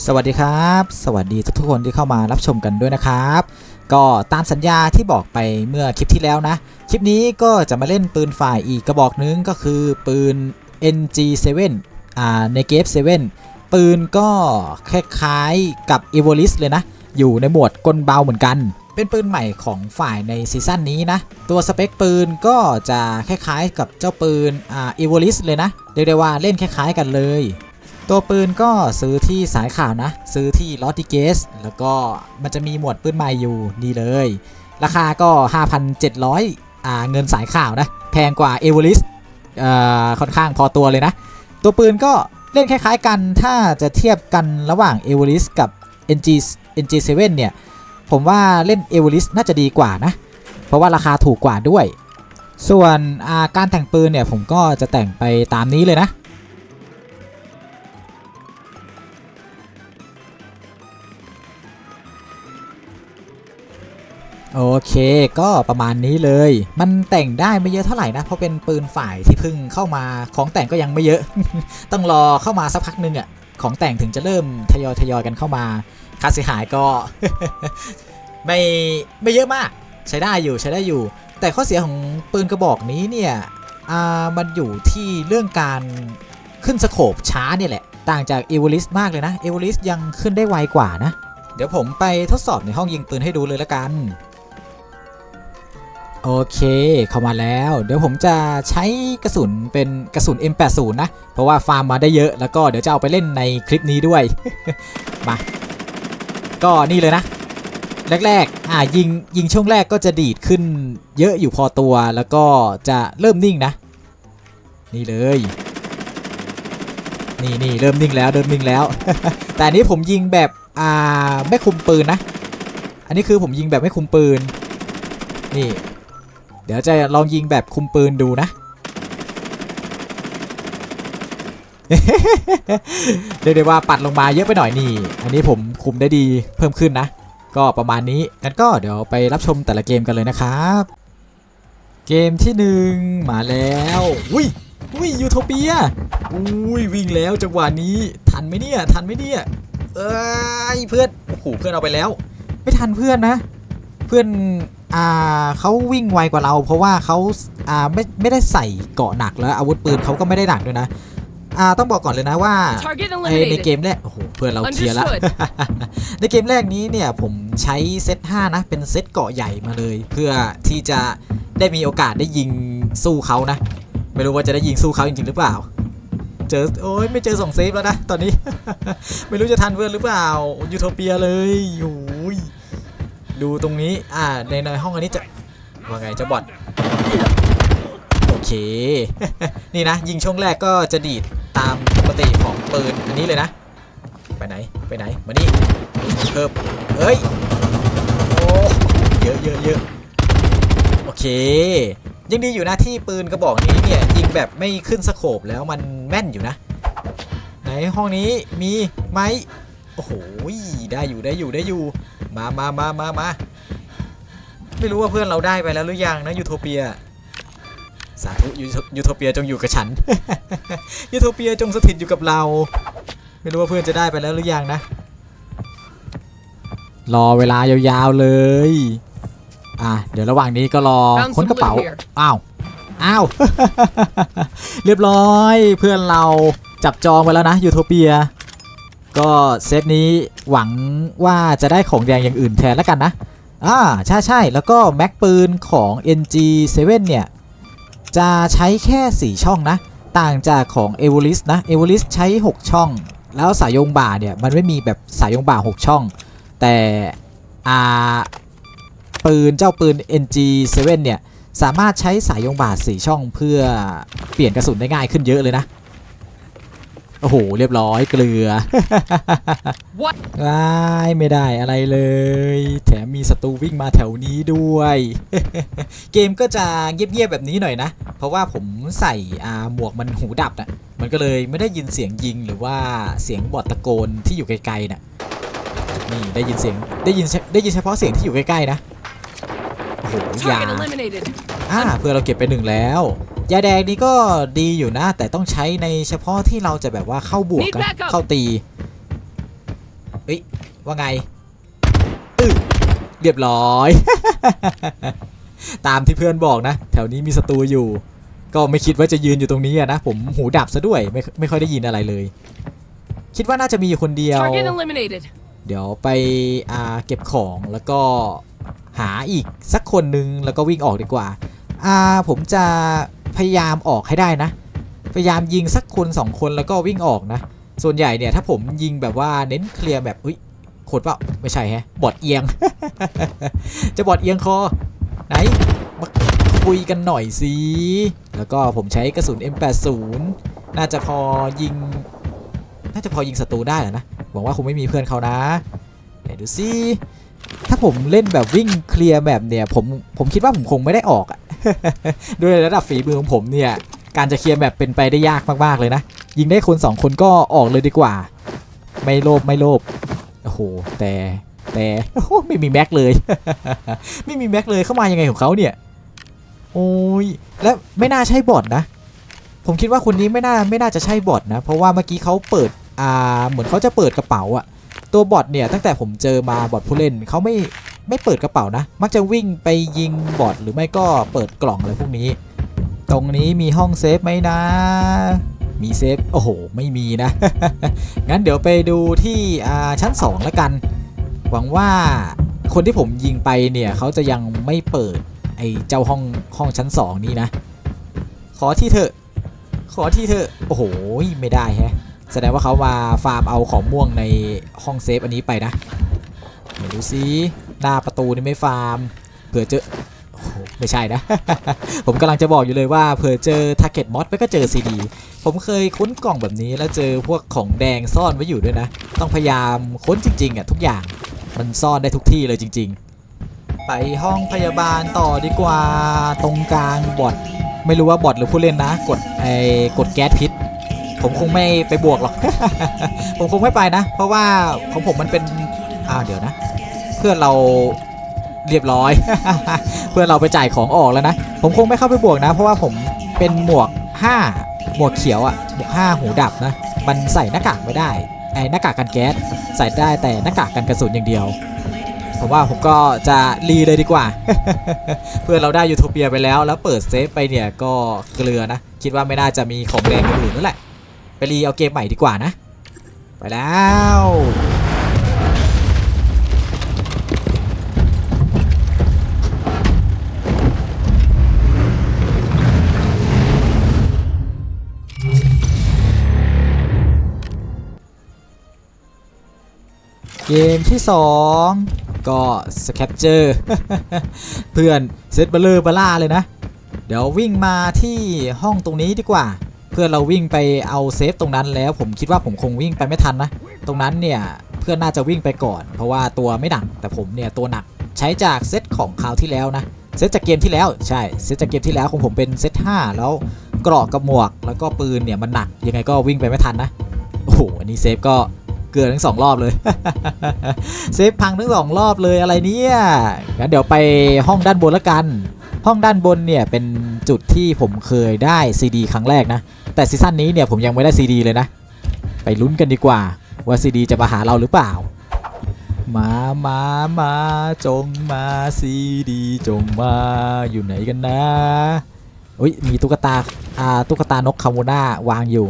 สวัสดีครับ สวัสดีทุกๆคนที่เข้ามารับชมกันด้วยนะครับ ก็ตามสัญญาที่บอกไปเมื่อคลิปที่แล้วนะ คลิปนี้ก็จะมาเล่นปืนฝ่ายอีกกระบอกนึงก็คือปืน NG7 อ่าในเกฟ7ปืนก็คล้ายๆกับ e v o l i s เลยนะ อยู่ในหมวดกลเบาเหมือนกัน เป็นปืนใหม่ของฝ่ายในซีซั่นนี้นะ ตัวสเปคปืนก็จะคล้ายๆกับเจ้าปืนอ่า e v o l i s เลยนะ เรียกได้ว่าเล่นคล้ายๆกันเลย ตัวปืนก็ซื้อที่สายข่าวนะ ซื้อที่ลอตติเกส แล้วก็มันจะมีหมวดปืนใหม่อยู่นี่เลย ราคาก็ 5,700อ่าเงินสายข่าวนะ แพงกว่าเอเวอริสอ่าค่อนข้างพอตัวเลยนะ ตัวปืนก็เล่นคล้ายๆกันถ้าจะเทียบกันระหว่างเอเวอริสกับ NG NG7 เนี่ยผมว่าเล่นเอเวอริสน่าจะดีกว่านะ เพราะว่าราคาถูกกว่าด้วย ส่วนาการแต่งปืนเนี่ยผมก็จะแต่งไปตามนี้เลยนะ โอเค ก็ประมาณนี้เลย มันแต่งได้ไม่เยอะเท่าไหร่นะ เพราะเป็นปืนฝ่ายที่เพิ่งเข้ามาของแต่งก็ยังไม่เยอะ ต้องรอเข้ามาสักพักหนึงอะของแต่งถึงจะเริ่มทยอยทยอยกันเข้ามาค่าเสียหายก็ ไม่ไม่เยอะมาก ใช้ได้อยู่ใช้ได้อยู่ แต่ข้อเสียของปืนกระบอกนี้เนี่ยอ่ามันอยู่ที่เรื่องการขึ้นสโคปช้าเนี่ยแหละ ต่างจากเอเวอริสมากเลยนะเอเวอริสยังขึ้นได้ไวกว่านะ เดี๋ยวผมไปทดสอบในห้องยิงปืนให้ดูเลยละกัน โอเค เข้ามาแล้ว เดี๋ยวผมจะใช้กระสุนเป็นกระสุน M80 นะ เพราะว่าฟาร์มมาได้เยอะ แล้วก็เดี๋ยวจะเอาไปเล่นในคลิปนี้ด้วย มา ก็นี่เลยนะ แรกๆ อ่ายิงยิงช่วงแรกก็จะดีดขึ้นเยอะอยู่พอตัว แล้วก็จะเริ่มนิ่งนะ นี่เลย นี่นี่เริ่มนิ่งแล้วเริ่มนิ่งแล้ว แต่นี้ผมยิงแบบ อ่า ไม่คุมปืนนะ อันนี้คือผมยิงแบบไม่คุมปืน นี่ ดี๋ยวจะลองยิงแบบคุมปืนดูนะเรียกได้ว่าปัดลงมาเยอะไปหน่อยนี่ อันนี้ผมคุมได้ดีเพิ่มขึ้นนะ ก็ประมาณนี้งั้นก็เดี๋ยวไปรับชมแต่ละเกมกันเลยนะครับ เกมที่หนึ่งมาแล้วอุ้ยอุ้ยยูโทเปียอุ้ยวิ่งแล้วจังหวะนี้ทันไหมเนี่ยทันไหมเนี่ยเอ้ยเพื่อนโอ้โหเพื่อนเอาไปแล้ว ไม่ทันเพื่อนนะ เพื่อน อ่าเขาวิ่งไวกว่าเรา เพราะว่าเขาอ่าไม่ไม่ได้ใส่เกราะหนักแล้วอาวุธปืนเขาก็ไม่ได้หนักด้วยนะอ่าต้องบอกก่อนเลยนะว่า Target ไอ้ใน eliminated. เกมแรกโอ้โหเพื่อนเราเคลียร์แล้ว Understood. ในเกมแรกนี้เนี่ยผมใช้เซต5นะเป็นเซตเกาะใหญ่มาเลย เพื่อที่จะได้มีโอกาสได้ยิงสู้เขานะ ไม่รู้ว่าจะได้ยิงสู้เขาจริงๆหรือเปล่า เจอโอ้ยไม่เจอส่งเซฟแล้วนะตอนนี้ ไม่รู้จะทันเพื่อนหรือเปล่ายูโทเปียเลยโอ้ย ดูตรงนี้อ่าในในห้องอันนี้จะว่าไงจะบอดโอเค นี่นะ ยิงช่วงแรกก็จะดีดตามปกติของปืนอันนี้เลยนะ ไปไหนไปไหนมานี่เพิ่มเอ้ยโอ้เยอะเยอะเยอะโอเค ยังดีอยู่นะที่ปืนกระบอกนี้เนี่ยยิงแบบไม่ขึ้นสโคปแล้วมันแม่นอยู่นะไหนห้องนี้มีไหม อ้โหได้อยู่ได้อยู่ได้อยู่ มามามามามาไม่รู้ว่าเพื่อนเราได้ไปแล้วหรือยังนะยูโทเปีย สาธุยูโทยูโทเปียจงอยู่กับฉันยูโทเปียจงสถิตอยู่กับเรา ไม่รู้ว่าเพื่อนจะได้ไปแล้วหรือยังนะ รอเวลายาวๆเลย อะเดี๋ยวระหว่างนี้ก็รอ Found ค้น some กระเป๋า loot here. อ้าวอ้าวเรียบร้อยเพื่อนเราจับจองไปแล้วนะยูโทเปีย ก็เซตนี้หวังว่าจะได้ของแดงอย่างอื่นแทนแล้วกันนะ อ่า ใช่ใช่แล้วก็แม็กปืนของ NG7 เนี่ย จะใช้แค่ 4 ช่องนะ ต่างจากของ e v o l i s นะ e v o l i s ใช้ 6 ช่อง แล้วสายยงบ่าเนี่ย มันไม่มีแบบสายยงบ่า 6 ช่อง แต่อ่าปืนเจ้าปืน NG7 เนี่ย สามารถใช้สายยงบ่า 4 ช่องเพื่อเปลี่ยนกระสุนได้ง่ายขึ้นเยอะเลยนะ โอ้โห เรียบร้อยเกลือ What? ว้ายไม่ได้อะไรเลย แถมมีศัตรูวิ่งมาแถวนี้ด้วย เกมก็จะเงียบๆแบบนี้หน่อยนะ เพราะว่าผมใส่อ่าหมวกมันหูดับนะมันก็เลยไม่ได้ยินเสียงยิงหรือว่าเสียงบอดตะโกนที่อยู่ไกลๆนะนี่ได้ยินเสียงได้ยินเฉได้ยินเฉพาะเสียงที่อยู่ใกล้ๆนะ โอ้โหยา Target eliminated. อ่าเพื่อเราเก็บไปหนึ่งแล้ว ยาแดงนี่ก็ดีอยู่นะ แต่ต้องใช้ในเฉพาะที่เราจะแบบว่าเข้าบวก Need นะ backup เข้าตีฮ้ยว่าไงอึเรียบร้อย ตามที่เพื่อนบอกนะ แถวนี้มีศัตรูอยู่ ก็ไม่คิดว่าจะยืนอยู่ตรงนี้อะนะ ผมหูดับซะด้วยไม่ไม่ค่อยได้ยินอะไรเลย คิดว่าน่าจะมีอยู่คนเดียว Target eliminated. เดี๋ยวไปอ่าเก็บของแล้วก็หาอีกสักคนนึงแล้วก็วิ่งออกดีกว่า อ่าผมจะพยายามออกให้ได้นะ พยายามยิงสักคนสองคนแล้วก็วิ่งออกนะ ส่วนใหญ่เนี่ยถ้าผมยิงแบบว่าเน้นเคลียร์แบบอุ้ยโคตรเปล่าไม่ใช่แฮะบอดเอียง จะบอดเอียงคอไหนมาคุยกันหน่อยสิแล้วก็ผมใช้กระสุน M80 น่าจะพอยิง น่าจะพอยิงศัตรูได้แหละนะหวังว่าคงไม่มีเพื่อนเขานะไหนดูสิถ้าผมเล่นแบบวิ่งเคลียร์แบบเนี่ยผมผมคิดว่าผมคงไม่ได้ออกอะ ด้วยระดับฝีมือของผมเนี่ย การจะเคลียร์แบบเป็นไปได้ยากมากๆเลยนะ ยิงได้คนสองคนก็ออกเลยดีกว่า ไม่โลภไม่โลภโอ้โหแต่แต่ไม่มีแม็กเลย ไม่มีแม็กเลยเข้ามายังไงของเขาเนี่ย โอ้ยและไม่น่าใช่บอทนะ ผมคิดว่าคนนี้ไม่น่าไม่น่าจะใช่บอทนะ เพราะว่าเมื่อกี้เขาเปิดอ่าเหมือนเขาจะเปิดกระเป๋าอะ ตัวบอทเนี่ยตั้งแต่ผมเจอมาบอทผู้เล่นเขาไม่ไม่เปิดกระเป๋านะ มักจะวิ่งไปยิงบอทหรือไม่ก็เปิดกล่องอะไรพวกนี้ ตรงนี้มีห้องเซฟไหมนะ มีเซฟโอ้โห ไม่มีนะ งั้นเดี๋ยวไปดูที่อ่าชั้น 2 แล้วกัน หวังว่าคนที่ผมยิงไปเนี่ยเขาจะยังไม่เปิดไอ้เจ้าห้องห้องชั้น 2 นี้นะ ขอที่เถอะ ขอที่เถอะ โอ้โห ไม่ได้แฮะ แสดงว่าเขามาฟาร์มเอาของม่วงในห้องเซฟอันนี้ไปนะเดี๋ยวดูซิหน้าประตูนี่ไม่ฟาร์มเผื่อเจอโอ้ไม่ใช่นะ ผมกำลังจะบอกอยู่เลยว่าเผื่อเจอทาร์เก็ตมอสไปก็เจอซีดีผมเคยค้นกล่องแบบนี้แล้วเจอพวกของแดงซ่อนไว้อยู่ด้วยนะ ต้องพยายามค้นจริงๆอะทุกอย่างมันซ่อนได้ทุกที่เลยจริง ๆ ไปห้องพยาบาลต่อดีกว่าตรงกลางบอทไม่รู้ว่าบอทหรือผู้เล่นนะ กดไอ้กดแก๊สพิษ ผมคงไม่ไปบวกหรอก ผมคงไม่ไปนะ เพราะว่าของผมมันเป็นอ่าเดี๋ยวนะ เพื่อนเราเรียบร้อย เพื่อนเราไปจ่ายของออกแล้วนะ ผมคงไม่เข้าไปบวกนะ เพราะว่าผมเป็นหมวก 5 หมวกเขียวอะ่ะหมวก 5 หูดับนะ มันใส่หน้ากากไม่ได้ไอ้หน้ากากกันแก๊สใส่ได้แต่หน้ากากกันกระสุนอย่างเดียวผมว่าผมก็จะรีเลยดีกว่า เพื่อนเราได้ยูโทเปียไปแล้ว แล้วเปิดเซฟไปเนี่ยก็เกลือนะ คิดว่าไม่น่าจะมีของแรงอย่างอื่นนั่นแหละ ไปรีเอาเกมใหม่ดีกว่านะ ไปแล้วเกมที่ 2 ก็สแคปเจอร์เพื่อนเซตเบลเลอร์เบล่าเลยนะ เดี๋ยววิ่งมาที่ห้องตรงนี้ดีกว่า เพื่อนเราวิ่งไปเอาเซฟตรงนั้นแล้วผมคิดว่าผมคงวิ่งไปไม่ทันนะ ตรงนั้นเนี่ยเพื่อนน่าจะวิ่งไปก่อน เพราะว่าตัวไม่หนักแต่ผมเนี่ยตัวหนักใช้จากเซตของคราวที่แล้วนะเซตจากเกมที่แล้วใช่เซตจากเกมที่แล้วของผมเป็นเซต5แล้วเกราะกับหมวกแล้วก็ปืนเนี่ยมันหนักยังไงก็วิ่งไปไม่ทันนะโอ้โหอันนี้เซฟก็เกือทั้งสองรอบเลย เซฟพังทั้งสองรอบเลยอะไรเนี่ยงั้นเดี๋ยวไปห้องด้านบนละกัน ห้องด้านบนเนี่ยเป็นจุดที่ผมเคยได้ซีดีครั้งแรกนะ แต่ซีซั่นนี้เนี่ยผมยังไม่ได้ซีดีเลยนะ ไปลุ้นกันดีกว่า ว่าซีดีจะมาหาเราหรือเปล่า มามามาจงมาซีดีจงมาอยู่ไหนกันนะอุ้ยมีตุ๊กตาอ่าตุ๊กตานกคาโมนาวางอยู่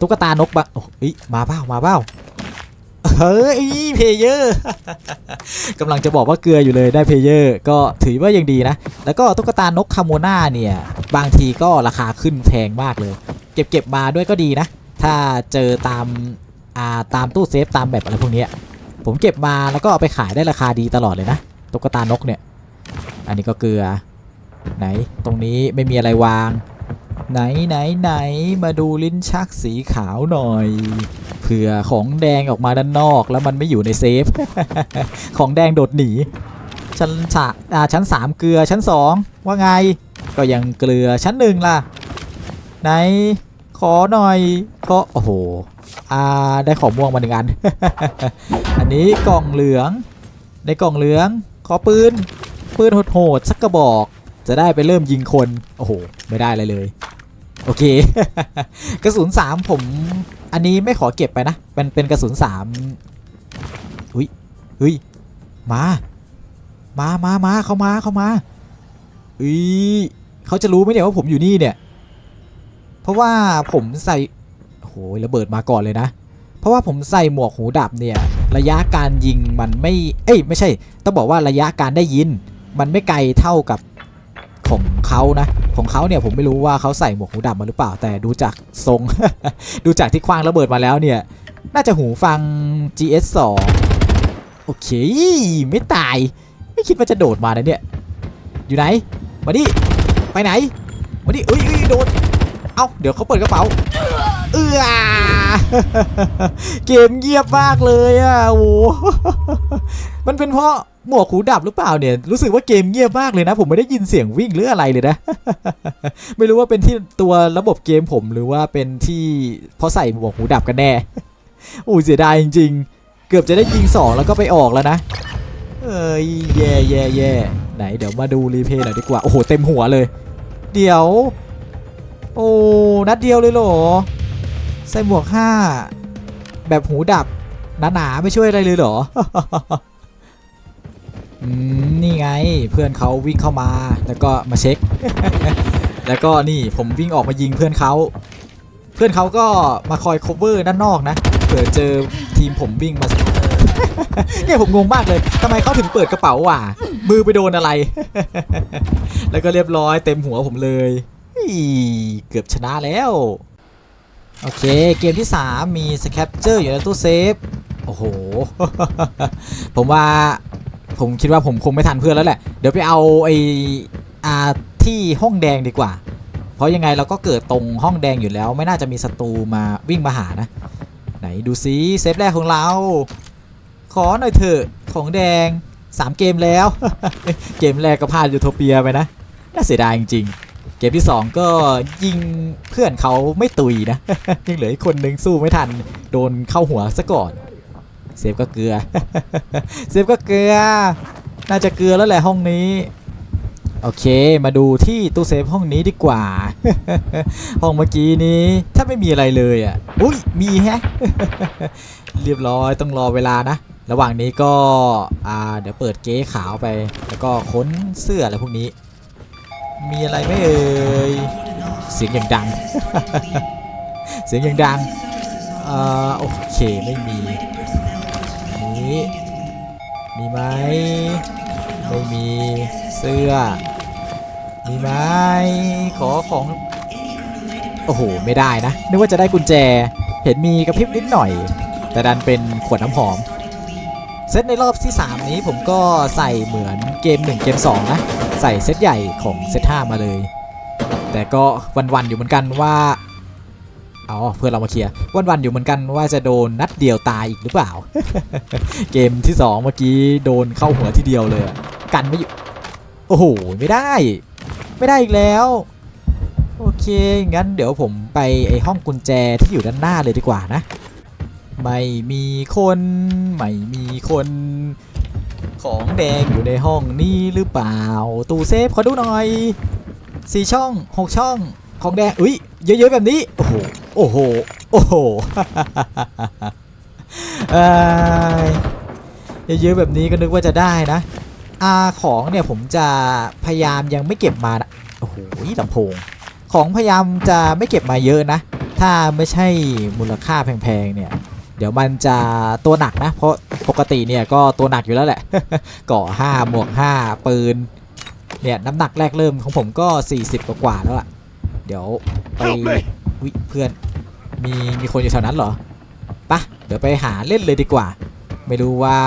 ตุ๊กตานกบะโอ้ยมาเปล่ามาเปล่า เฮ้ยเพเยอร์กำลังจะบอกว่าเกลืออยู่เลยได้เพเยอร์ก็ถือว่ายังดีนะ แล้วก็ตุ๊กตานกคาโมนาเนี่ย บางทีก็ราคาขึ้นแพงมากเลย เก็บเก็บมาด้วยก็ดีนะ ถ้าเจอตามอ่าตามตู้เซฟตามแบบอะไรพวกนี้ผมเก็บมาแล้วก็เอาไปขายได้ราคาดีตลอดเลยนะตุ๊กตานกเนี่ย อันนี้ก็เกลือไหนตรงนี้ไม่มีอะไรวาง ไหนไหนไหนมาดูลิ้นชักสีขาวหน่อย เผื่อของแดงออกมาด้านนอกแล้วมันไม่อยู่ในเซฟ ของแดงโดดหนี ชั้นสาอ่าชั้นสามเกลือชั้นสองว่าไง ก็ยังเกลือชั้นหนึ่งล่ะ ไหน ขอหน่อยก็โอ้โห อ่าได้ของม่วงมาหนึ่งอัน อันนี้กล่องเหลืองในกล่องเหลือง ขอปืน ปืนโหดๆสักกระบอก จะได้ไปเริ่มยิงคน โอ้โห ไม่ได้อะไรเลย โอเค กระสุน3ผม อันนี้ไม่ขอเก็บไปนะ เป็นเป็นกระสุน3อุ้ยเฮ้ย มา มามามาเข้ามาเข้ามาอุ้ยเขาจะรู้ไหมเนี่ยว่าผมอยู่นี่เนี่ย เพราะว่าผมใส่โอ้โหระเบิดมาก่อนเลยนะ เพราะว่าผมใส่หมวกหูดับเนี่ยระยะการยิงมันไม่ เอ้ยไม่ใช่ ต้องบอกว่าระยะการได้ยิน มันไม่ไกลเท่ากับ ของเขานะของเขาเนี่ยผมไม่รู้ว่าเขาใส่หมวกหูดับมาหรือเปล่าแต่ดูจากทรง ดูจากที่คว้างระเบิดมาแล้วเนี่ย น่าจะหูฟัง GS 2โอเค ไม่ตาย ไม่คิดว่าจะโดดมานะเนี่ย อยู่ไหน มาดิไปไหน มาดิเอ้ยโดดเอ้าเดี๋ยวเขาเปิดกระเป๋าเอือเกมเงียบมากเลยอะโอ้โหมันเป็นเพราะ หมวกหูดับหรือเปล่าเนี่ย รู้สึกว่าเกมเงียบมากเลยนะ ผมไม่ได้ยินเสียงวิ่งหรืออะไรเลยนะ ไม่รู้ว่าเป็นที่ตัวระบบเกมผมหรือว่าเป็นที่เพราะใส่หมวกหูดับกันแน่โอ้ยเสียดายจริง ๆ เกือบจะได้ยิงสองแล้วก็ไปออกแล้วนะ เอ้ยแย่แย่แย่ไหนเดี๋ยวมาดูรีเพย์หน่อยดีกว่า โอ้โหเต็มหัวเลย เดี๋ยว โอ้นัดเดียวเลยเหรอ ใส่หมวกห้าแบบหูดับหนาๆไม่ช่วยอะไรเลยเหรอ นี่ไงเพื่อนเขาวิ่งเข้ามาแล้วก็มาเช็ค แล้วก็นี่ผมวิ่งออกมายิงเพื่อนเขา เพื่อนเขาก็มาคอย cover ด้านนอกนะเผื่อเจอทีมผมวิ่งมาเนี่ยผมงงมากเลยทำไมเขาถึงเปิดกระเป๋าว่ะ มือไปโดนอะไร แล้วก็เรียบร้อยเต็มหัวผมเลยเกือบชนะแล้ว โอเค เกมที่ 3 มีสแคปเจอร์อยู่ในตู้เซฟ โอ้โห ผมว่า ผมคิดว่าผมคงไม่ทันเพื่อนแล้วแหละ เดี๋ยวไปเอาไออาที่ห้องแดงดีกว่า เพราะยังไงเราก็เกิดตรงห้องแดงอยู่แล้ว ไม่น่าจะมีศัตรูมาวิ่งมาหานะ ไหนดูซิเซฟแรกของเรา ขอหน่อยเถอะของแดง 3 เกมแล้ว เกมแรกก็พลาดยูโทเปียไปนะ น่าเสียดายจริงๆ เกมที่ 2 ก็ยิงเพื่อนเขาไม่ตุยนะ ยังเหลืออีกคนนึงสู้ไม่ทัน โดนเข้าหัวซะก่อน เซฟก็เกลือ เซฟก็เกลือ น่าจะเกลือแล้วแหละห้องนี้ โอเค มาดูที่ตู้เซฟห้องนี้ดีกว่า ห้องเมื่อกี้นี้ถ้าไม่มีอะไรเลยอะ อุ้ยมีแฮะ เรียบร้อยต้องรอเวลานะ ระหว่างนี้ก็ อ่า เดี๋ยวเปิดเก๊ขาวไป แล้วก็ค้นเสื้ออะไรพวกนี้ มีอะไรไหม่เอ่ย เสียงอย่างดัง เสียงอย่างดัง อ่า โอเค ไม่มี นี้ มีไหมไม่มีเสื้อ มีไหมขอของ โอ้โห ไม่ได้นะ นึกว่าจะได้กุญแจ เห็นมีกระพริบนิดหน่อย แต่ดันเป็นขวดน้ำหอม เซตในรอบที่ 3 นี้ผมก็ใส่เหมือนเกม 1 เกม 2 นะ ใส่เซตใหญ่ของเซต5มาเลย แต่ก็วันๆอยู่เหมือนกันว่า อ๋อเพื่อนเรามาเคลียร์วันๆอยู่เหมือนกันว่าจะโดนนัดเดียวตายอีกหรือเปล่า เกมที่ 2 เมื่อกี้โดนเข้าหัวทีเดียวเลย กันไม่อยู่ โอ้โห ไม่ได้ ไม่ได้อีกแล้ว โอเค งั้นเดี๋ยวผมไปไอห้องกุญแจที่อยู่ด้านหน้าเลยดีกว่านะ ไม่มีคน ไม่มีคนของแดงอยู่ในห้องนี้หรือเปล่า ตู้เซฟขอดูหน่อยสี่ช่องหกช่อง ของแดง อุ้ย เยอะๆแบบนี้ โอ้โห โอ้โห โอ้โหเยเยอะๆแบบนี้ก็นึกว่าจะได้นะอาของเนี่ยผมจะพยายามยังไม่เก็บมานะโอ้โหลำโพง ของพยายามจะไม่เก็บมาเยอะนะ ถ้าไม่ใช่มูลค่าแพงๆเนี่ย เดี๋ยวมันจะตัวหนักนะ เพราะปกติเนี่ยก็ตัวหนักอยู่แล้วแหละเกาะ5หมวก5ปืนเนี่ยน้ำหนักแรกเริ่มของผมก็ 40 กว่าแล้วอะ เดี๋ยวไปอุ๊ยเพื่อนมีมีคนอยู่แถวนั้นเหรอปะเดี๋ยวไปหาเล่นเลยดีกว่า ไม่รู้ว่า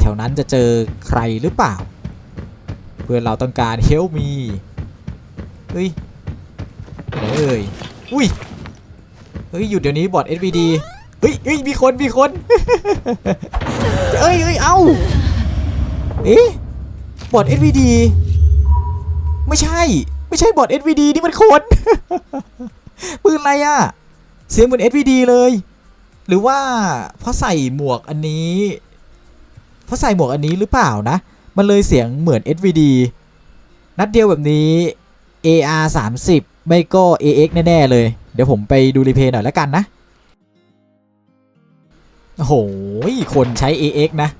แถวนั้นจะเจอใครหรือเปล่า เพื่อนเราต้องการเฮลมีเฮ้ยไปไหนเอ่ยอุ้ยเฮ้ยหยุดเดี๋ยวนี้บอด SVD เฮ้ยเฮ้ยมีคนมีคนเอ้ยเอ้ยเอ้าเอ๊ะบอด SVD ไม่ใช่ ไม่ใช่บอด SVD นี่มันคน ปืนอะไรอะเสียงเหมือน SVD เลย หรือว่าเพราะใส่หมวกอันนี้ เพราะใส่หมวกอันนี้หรือเปล่านะ มันเลยเสียงเหมือน SVD นัดเดียวแบบนี้ AR 30ไม่ก็ AX แน่ ๆ เลย เดี๋ยวผมไปดูรีเพย์หน่อยแล้วกันนะโอ้โห คนใช้ AX นะ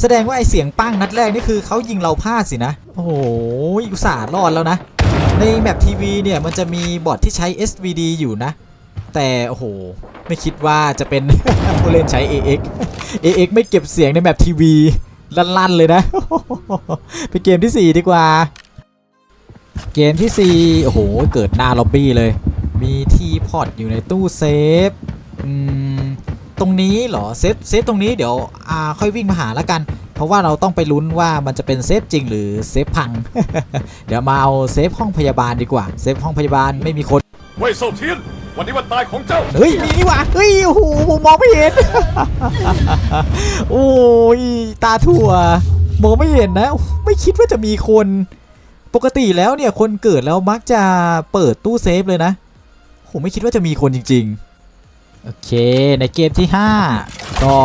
แสดงว่าไอเสียงปั้งนัดแรกนี่คือเขายิงเราพลาดสินะ โอ้โหอุตส่าห์รอดแล้วนะ ในแมปทีวีเนี่ยมันจะมีบอทที่ใช้ SVD อยู่นะ แต่โอ้โห ไม่คิดว่าจะเป็นผู้เล่นใช้ AX AX ไม่เก็บเสียงในแมปทีวีลั่นๆเลยนะไปเกมที่ 4 ดีกว่า เกมที่ 4 โอ้โห เกิดหน้าล็อบบี้เลย มีทีพอตอยู่ในตู้เซฟ อืม ตรงนี้เหรอเซฟเซฟตรงนี้เดี๋ยวอ่าค่อยวิ่งมาหาแล้วกัน เพราะว่าเราต้องไปลุ้นว่ามันจะเป็นเซฟจริงหรือเซฟพัง เดี๋ยวมาเอาเซฟห้องพยาบาลดีกว่าเซฟห้องพยาบาลไม่มีคนเว่ยเซาเทียนวันนี้วันตายของเจ้า เฮ้ย มีนี่หว่าเฮ้ย โอ้โหผมมองไม่เห็น โอ้ย ตาถั่ว มองไม่เห็นนะ ไม่คิดว่าจะมีคน ปกติแล้วเนี่ย คนเกิดแล้วมักจะเปิดตู้เซฟเลยนะ ผมไม่คิดว่าจะมีคนจริง ๆ โอเค ในเกมที่ 5 ก็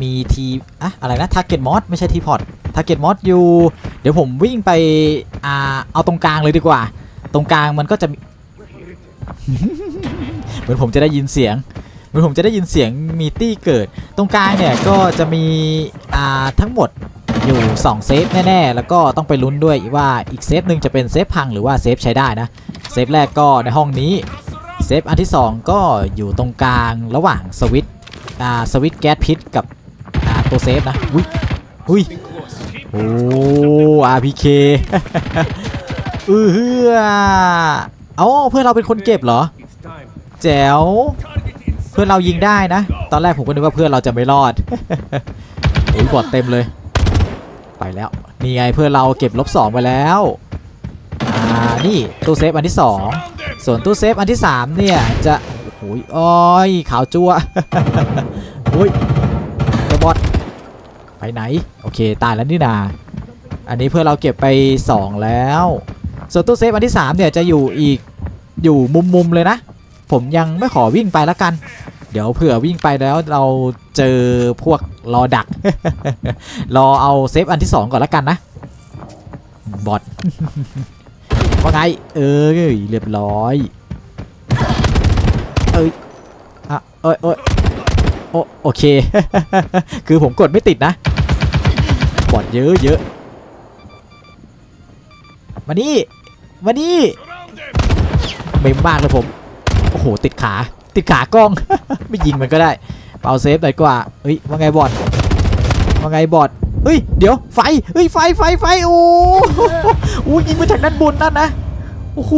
มีทีอะอะไรนะ Target Mod ไม่ใช่ทีพอต Target Mod อสอยู่ เดี๋ยวผมวิ่งไปอ่าเอาตรงกลางเลยดีกว่า ตรงกลางมันก็จะเหมือนผมจะได้ยินเสียงเหมือนผมจะได้ยินเสียงมีตี้เกิด ตรงกลางเนี่ยก็จะมีอ่าทั้งหมดอยู่ 2 เซฟแน่ๆ แล้วก็ต้องไปลุ้นด้วยว่าอีกเซฟหนึ่งจะเป็นเซฟพังหรือว่าเซฟใช้ได้นะ เซฟแรกก็ในห้องนี้ ซฟอันที่ 2 ก็อยู่ตรงกลางระหว่างสวิต์อ่าสวิต์แก๊สพิษกับอ่าตัวเซฟนะอุ้ยอุ้ยโอ้ RPK เออเฮือเอาเพื่อนเราเป็นคนเก็บเหรอ แจ๋ว เพื่อนเรายิงได้นะ ตอนแรกผมก็นึกว่าเพื่อนเราจะไม่รอดโอ้ยบอดเต็มเลย ไปแล้ว นี่ไงเพื่อนเราเก็บลบสองไปแล้ว อ่า นี่ตู้เซฟอันที่สอง ส่วนตู้เซฟอันที่สามเนี่ย จะโอ้โหอ้อยขาวจั่วโอ้ยเจอบอดไปไหน โอเค ตายแล้วนี่นา อันนี้เพื่อเราเก็บไป 2 แล้ว ส่วนตู้เซฟอันที่ 3 เนี่ยจะอยู่อีกอยู่มุมๆเลยนะ ผมยังไม่ขอวิ่งไปแล้วกัน เดี๋ยวเผื่อวิ่งไปแล้วเราเจอพวกรอดัก รอเอาเซฟอันที่ 2 ก่อนแล้วกันนะ บอท ว่าไงเออเรียบร้อย เอ้ยอะเอ้ยเอ้ยโอโอเค คือผมกดไม่ติดนะ บอทเยอะเยอะ มานี่ มานี่เมมมากเลยผม โอ้โห ติดขา ติดขากล้อง ไม่ยิงมันก็ได้เอาเซฟหน่อยกว่า เฮ้ย ว่าไงบอดว่าไงบอด เฮ้ย เดี๋ยวไฟเฮ้ยไฟไฟไฟโอ้โหยิงมาจากด้านบนนั่นนะโอ้โห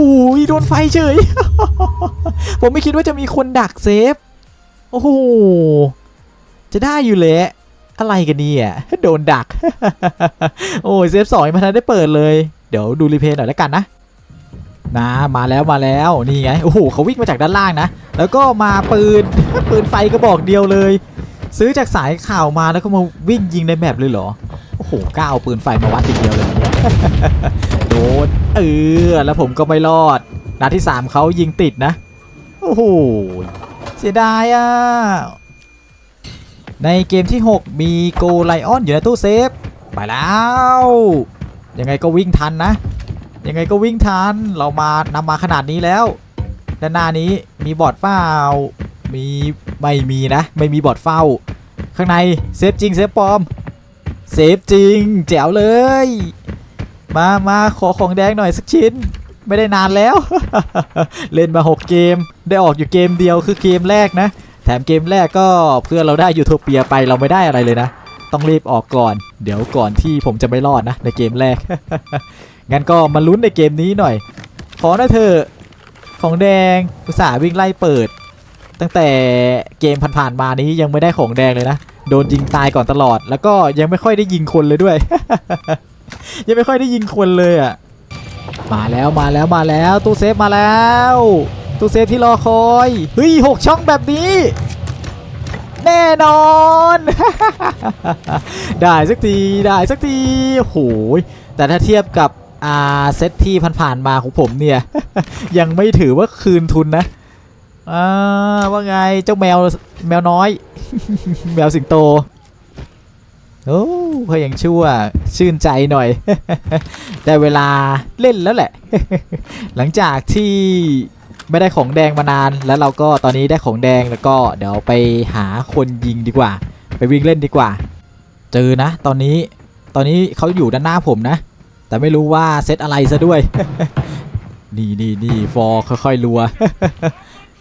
โดนไฟเฉย ผมไม่คิดว่าจะมีคนดักเซฟ โอ้โห จะได้อยู่เลยอะไรกันนี่ยโดนดัก โอ้ยเซฟสองยังไม่ทันได้เปิดเลย เดี๋ยวดูรีเพย์หน่อยแล้วกันนะนะมาแล้วมาแล้วนี่ไงโอ้โหเขาวิ่งมาจากด้านล่างนะ แล้วก็มาปืนปืนไฟกระบอกเดียวเลย ซื้อจากสายข่าวมาแล้วก็มาวิ่งยิงในแมปเลยเหรอ โอ้โหกล้าเอาปืนไฟมาวัดทีเดียวเลยเนี่ยโดนเออแล้วผมก็ไม่รอดนัดที่ 3เขายิงติดนะ โอ้โหเสียดายอะ ในเกมที่ 6 มีโกไลออนอยู่ในตู้เซฟ ไปแล้ว ยังไงก็วิ่งทันนะ ยังไงก็วิ่งทัน เรามานำมาขนาดนี้แล้ว ด้านหน้านี้มีบอดเฝ้า มีไม่มีนะ ไม่มีบอดเฝ้า ข้างในเซฟจริงเซฟปลอมเซฟจริง แจ๋วเลย มามาขอของแดงหน่อยสักชิ้น ไม่ได้นานแล้ว เล่นมา 6 เกม ได้ออกอยู่เกมเดียวคือเกมแรกนะ แถมเกมแรกก็เพื่อเราได้ยูโทเปียไปเราไม่ได้อะไรเลยนะ ต้องรีบออกก่อน เดี๋ยวก่อนที่ผมจะไม่รอดนะ ในเกมแรก งั้นก็มาลุ้นในเกมนี้หน่อย ขอหน่อยเถอะของแดงอุตส่าห์วิ่งไล่เปิด ตั้งแต่เกมผ่านๆมานี้ยังไม่ได้ของแดงเลยนะ โดนยิงตายก่อนตลอด แล้วก็ยังไม่ค่อยได้ยิงคนเลยด้วย ยังไม่ค่อยได้ยิงคนเลยอะ มาแล้วมาแล้วมาแล้วตู้เซฟมาแล้วตู้เซฟที่รอคอยเฮ้ยหกช่องแบบนี้ แน่นอน ได้สักทีได้สักทีโอ้โหแต่ถ้าเทียบกับอ่าเซตที่ผ่านๆมาของผมเนี่ย ยังไม่ถือว่าคืนทุนนะ อ่าว่าไงเจ้าแมวแมวน้อย แมวสิงโตโอ้พออยังชั่วชื่นใจหน่อย ได้เวลาเล่นแล้วแหละ หลังจากที่ไม่ได้ของแดงมานานแล้วเราก็ตอนนี้ได้ของแดงแล้วก็เดี๋ยวไปหาคนยิงดีกว่า ไปวิ่งเล่นดีกว่า เจอนะ ตอนนี้ตอนนี้เขาอยู่ด้านหน้าผมนะ แต่ไม่รู้ว่าเซตอะไรซะด้วย นี่นี่นี่ฟอร์ค่อยๆรัว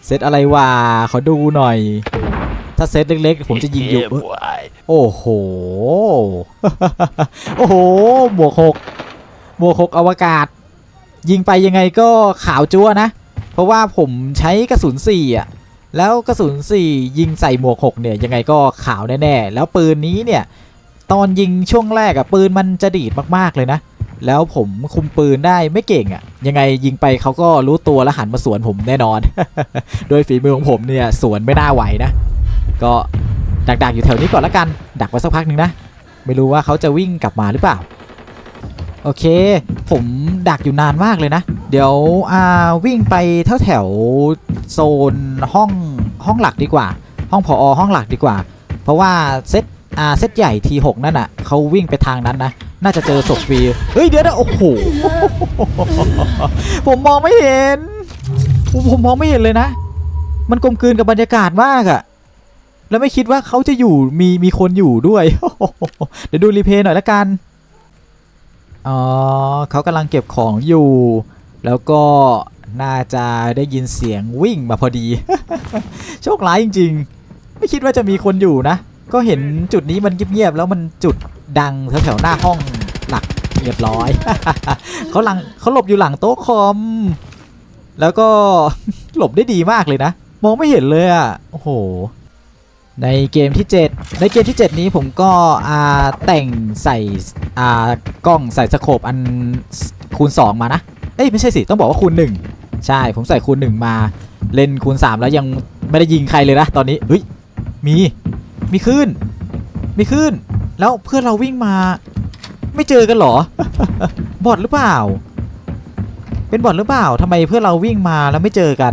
เซตอะไรวะขอดูหน่อย ถ้าเซตเล็กๆ ผมจะยิงอยู่เอ้ยโอ้โห โอ้โห หมวกหกหมวกหกอวกาศ ยิงไปยังไงก็ขาวจั่วนะ เพราะว่าผมใช้กระสุน4อะ แล้วกระสุน4ยิงใส่หมวก6เนี่ยยังไงก็ขาวแน่ๆ แล้วปืนนี้เนี่ย ตอนยิงช่วงแรกอะปืนมันจะดีดมากๆเลยนะ แล้วผมคุมปืนได้ไม่เก่งอะยังไงยิงไปเขาก็รู้ตัวแล้วหันมาสวนผมแน่นอน โดยฝีมือของผมเนี่ยสวนไม่น่าไหวนะ ก็ดักๆอยู่แถวนี้ก่อนละกัน ดักไว้สักพักหนึ่งนะ ไม่รู้ว่าเขาจะวิ่งกลับมาหรือเปล่า โอเค ผมดักอยู่นานมากเลยนะ เดี๋ยวอ่าวิ่งไปแถวแถวโซนห้องห้องหลักดีกว่า ห้องพอห้องหลักดีกว่า เพราะว่าเซต อ่าเซตใหญ่ T6 นั่นน่ะเขาวิ่งไปทางนั้นนะน่าจะเจอศพฟรีเฮ้ยเดี๋ยวนะโอ้โหผมมองไม่เห็นผมมองไม่เห็นเลยนะ มันกลมกลืนกับบรรยากาศมากอะแล้วไม่คิดว่าเขาจะอยู่มีมีคนอยู่ด้วยเดี๋ยวดูรีเพย์หน่อยละกันอ๋อเขากำลังเก็บของอยู่ แล้วก็น่าจะได้ยินเสียงวิ่งมาพอดี โชคร้ายจริง ๆ ไม่คิดว่าจะมีคนอยู่นะ ก็เห็นจุดนี้มันเงียบๆแล้วมันจุดดังแถวๆหน้าห้องหลักเรียบร้อย เขาหลังเขาหลบอยู่หลังโต๊ะคอม แล้วก็หลบได้ดีมากเลยนะ มองไม่เห็นเลยอะ โอ้โห ในเกมที่ 7 ในเกมที่ 7 นี้ผมก็อ่าแต่งใส่อ่ากล้องใส่สโคปอันคูณ 2 มานะ เอ้ยไม่ใช่สิ ต้องบอกว่าคูณ 1 ใช่ ผมใส่คูณ 1 มา เล่นคูณ 3 แล้วยังไม่ได้ยิงใครเลยนะตอนนี้เฮ้ยมี มีขึ้นมีขึ้นแล้วเพื่อนเราวิ่งมา ไม่เจอกันหรอ บอทหรือเปล่า เป็นบอทหรือเปล่าทำไมเพื่อนเราวิ่งมาแล้วไม่เจอกัน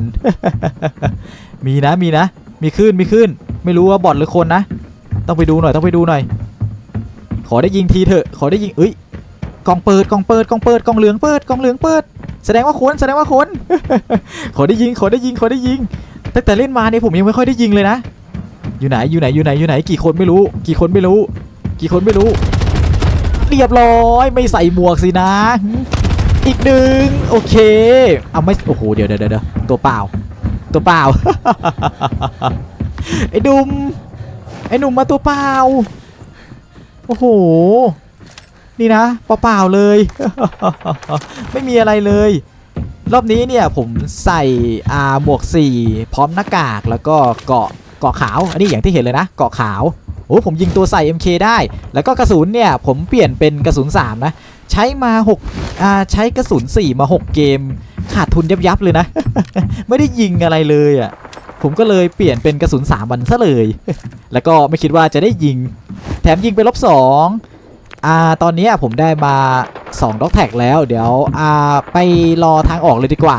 มีนะ มีนะ มีขึ้นมีขึ้นไม่รู้ว่าบอทหรือคนนะ ต้องไปดูหน่อย ต้องไปดูหน่อย ขอได้ยิงทีเถอะ ขอได้ยิงเอ้ยกองเปิดกองเปิดกองเปิดกองเหลืองเปิดกองเหลืองเปิด แสดงว่าคนแสดงว่าคนขอได้ยิงขอได้ยิงขอได้ยิงตั้งแต่เล่นมาเนี่ยผมยังไม่ค่อยได้ยิงเลยนะ อยู่ไหนอยู่ไหนอยู่ไหนอยู่ไหนกี่คนไม่รู้ กี่คนไม่รู้ กี่คนไม่รู้ เรียบร้อยไม่ใส่หมวกสินะ อีกหนึ่งโอเคเอาไม่โอ้โหเดี๋ยวเดี๋ยวเดี๋ยวตัวเปล่า ตัวเปล่าไอ้ดุมไอ้หนุ่มมาตัวเปล่าโอ้โหนี่นะเปล่าๆเลย ไม่มีอะไรเลย รอบนี้เนี่ยผมใส่อาหมวก 4 พร้อมหน้ากากแล้วก็เกาะ เกาะขาว อันนี้อย่างที่เห็นเลยนะ เกาะขาว โอ้ผมยิงตัวใส่ MK ได้ แล้วก็กระสุนเนี่ย ผมเปลี่ยนเป็นกระสุน3นะ ใช้มา6อ่าใช้กระสุน4มา 6 เกม ขาดทุนยับยับเลยนะ ไม่ได้ยิงอะไรเลยอะ ผมก็เลยเปลี่ยนเป็นกระสุน3มันซะเลย แล้วก็ไม่คิดว่าจะได้ยิง แถมยิงไปลบ2อ่า ตอนนี้ผมได้มา2ด็อกแท็กแล้ว เดี๋ยวอ่าไปรอทางออกเลยดีกว่า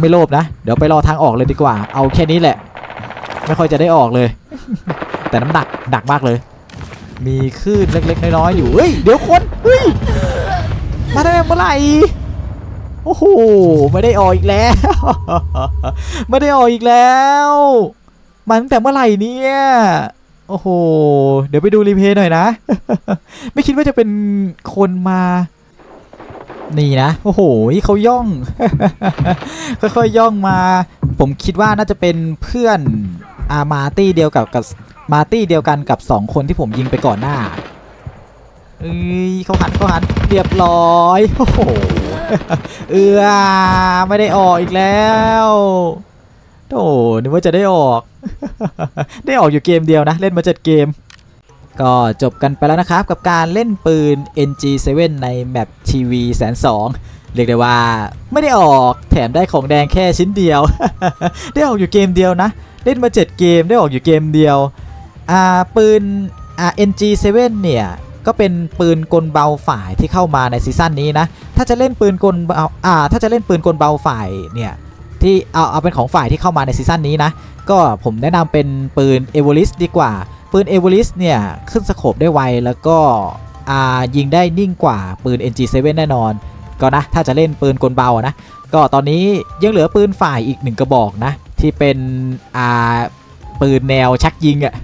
ไม่โลภนะ เดี๋ยวไปรอทางออกเลยดีกว่า เอาแค่นี้แหละ ไม่ค่อยจะได้ออกเลย แต่น้ำหนักหนักมากเลย มีคลื่นเล็ก ๆ น้อยๆอยู่เฮ้ยเดี๋ยวคนเฮ้ยมาได้เมื่อไหร่โอ้โหไม่ได้ออกอีกแล้ว ไม่ได้ออกอีกแล้วมาตั้งแต่เมื่อไหร่เนี่ยโอ้โห เดี๋ยวไปดูรีเพย์หน่อยนะ ไม่คิดว่าจะเป็นคนมา นี่นะ โอ้โหเขาย่อง ค่อยๆย่องมา ผมคิดว่าน่าจะเป็นเพื่อน อามาตี้เดียวกับกับมาตี้เดียวกันกับ 2 คนที่ผมยิงไปก่อนหน้าเอ้ยเขาหันเขาหันเรียบร้อยโอ้โหเอือไม่ได้ออกอีกแล้วโธ่นึกว่าจะได้ออก ได้ออกอยู่เกมเดียวนะ เล่นมาเจ็ดเกม ก็จบกันไปแล้วนะครับ กับการเล่นปืน NG7 ในแมปทีวีแสนสอง เรียกได้ว่าไม่ได้ออกแถมได้ของแดงแค่ชิ้นเดียว ได้ออกอยู่เกมเดียวนะ เล่นมา 7 เกมได้ออกอยู่เกมเดียวอ่าปืนอ่า NG7 เนี่ยก็เป็นปืนกลเบาฝ่ายที่เข้ามาในซีซั่นนี้นะ ถ้าจะเล่นปืนกลเบาอ่าถ้าจะเล่นปืนกลเบาฝ่ายเนี่ยที่เอาเอาเป็นของฝ่ายที่เข้ามาในซีซั่นนี้นะ ก็ผมแนะนำเป็นปืน e v o l i s ดีกว่า ปืน e v o l i s เนี่ยขึ้นสโคปได้ไวแล้วก็อ่ายิงได้นิ่งกว่าปืน NG7 แน่นอน ก็นะถ้าจะเล่นปืนกลเบานะก็ตอนนี้ยังเหลือปืนฝ่ายอีกหนึ่งกระบอกนะที่เป็นอ่าปืนแนวชักยิงอะ่ะ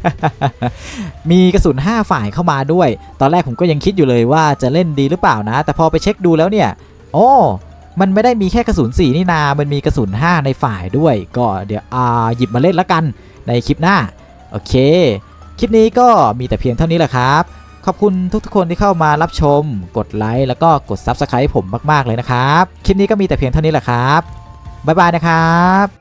มีกระสุน 5 ฝ่ายเข้ามาด้วย ตอนแรกผมก็ยังคิดอยู่เลยว่าจะเล่นดีหรือเปล่านะ แต่พอไปเช็คดูแล้วเนี่ย โอ้ มันไม่ได้มีแค่กระสุน 4 นี่นา มันมีกระสุน 5 ในฝ่ายด้วย ก็เดี๋ยวอ่าหยิบมาเล่นละกันในคลิปหน้า โอเค คลิปนี้ก็มีแต่เพียงเท่านี้แหละครับ ขอบคุณทุกๆคนที่เข้ามารับชม กดไลค์แล้วก็กด Subscribe ผมมากๆเลยนะครับ คลิปนี้ก็มีแต่เพียงเท่านี้แหละครับบ๊ายบายนะครับ